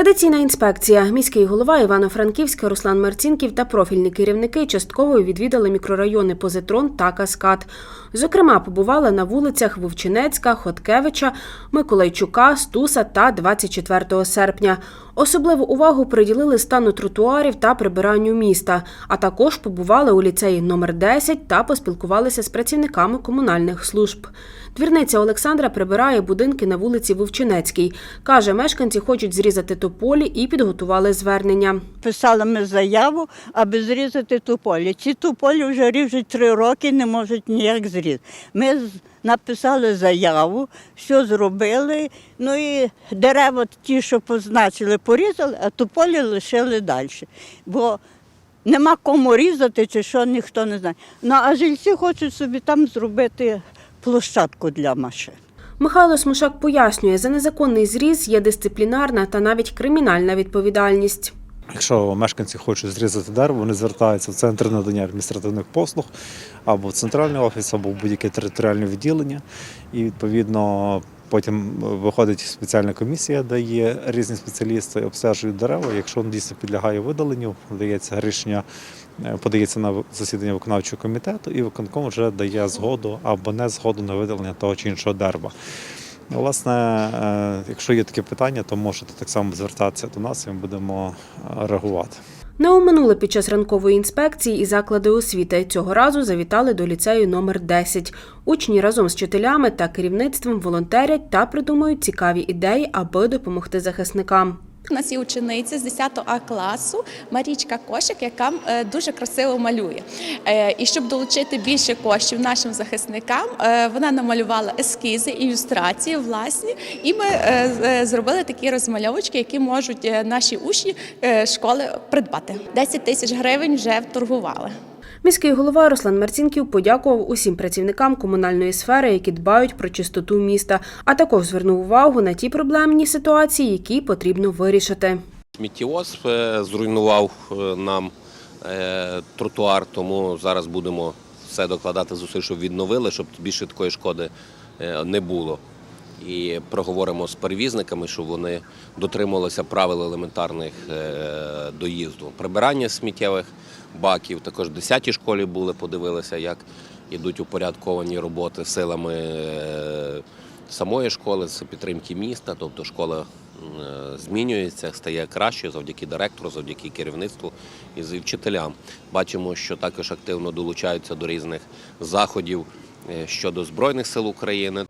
Традиційна інспекція. Міський голова Івано-Франківська Руслан Марцінків та профільні керівники частково відвідали мікрорайони Позитрон та Каскад. Зокрема, побували на вулицях Вовчинецька, Хоткевича, Миколайчука, Стуса та 24 серпня. Особливу увагу приділили стану тротуарів та прибиранню міста, а також побували у ліцеї номер 10 та поспілкувалися з працівниками комунальних служб. Двірниця Олександра прибирає будинки на вулиці Вовчинецькій. Каже, мешканці хочуть зрізати тополі і підготували звернення. Писали ми заяву, аби зрізати тополі. Ці тополі вже ріжуть три роки, не можуть ніяк зрізати. Ми написали заяву, все зробили. Ну і дерева ті, що позначили, порізали, а тополі лишили далі. Бо нема кому різати чи що, ніхто не знає. Ну а жильці хочуть собі там зробити площадку для машин. Михайло Смушак пояснює, за незаконний зріз є дисциплінарна та навіть кримінальна відповідальність. Якщо мешканці хочуть зрізати дерево, вони звертаються в центр надання адміністративних послуг або в центральний офіс, або в будь-яке територіальне відділення. І відповідно потім виходить спеціальна комісія, де є різні спеціалісти, обстежують дерева. Якщо воно дійсно підлягає видаленню, дається рішення, е, подається на засідання виконавчого комітету, і виконком вже дає згоду або не згоду на видалення того чи іншого дерева. Ну, Власне, е, якщо є таке питання, то можете так само звертатися до нас, і ми будемо е, реагувати. Не оминули під час ранкової інспекції і заклади освіти. Цього разу завітали до ліцею номер 10. Учні разом з вчителями та керівництвом волонтерять та придумують цікаві ідеї, аби допомогти захисникам. У нас є учениця з 10 А класу Марічка Кошик, яка е, дуже красиво малює. Е, І щоб долучити більше коштів нашим захисникам, е, вона намалювала ескізи, ілюстрації власні, і ми зробили такі розмальовочки, які можуть наші учні школи придбати. 10 тисяч гривень вже вторгували. Міський голова Руслан Марцінків подякував усім працівникам комунальної сфери, які дбають про чистоту міста, а також звернув увагу на ті проблемні ситуації, які потрібно вирішити. Сміттєвоз е, зруйнував е, нам е, тротуар, тому зараз будемо все докладати зусиль, щоб відновили, щоб більше такої шкоди не було. І проговоримо з перевізниками, щоб вони дотримувалися правил елементарних е, доїзду. Прибирання сміттєвих баків. Також в 10-й школі були, подивилися, як ідуть упорядковані роботи силами е, самої школи, з підтримки міста. Тобто школа е, змінюється, стає краще завдяки директору, завдяки керівництву і вчителям. Бачимо, що також активно долучаються до різних заходів щодо Збройних сил України.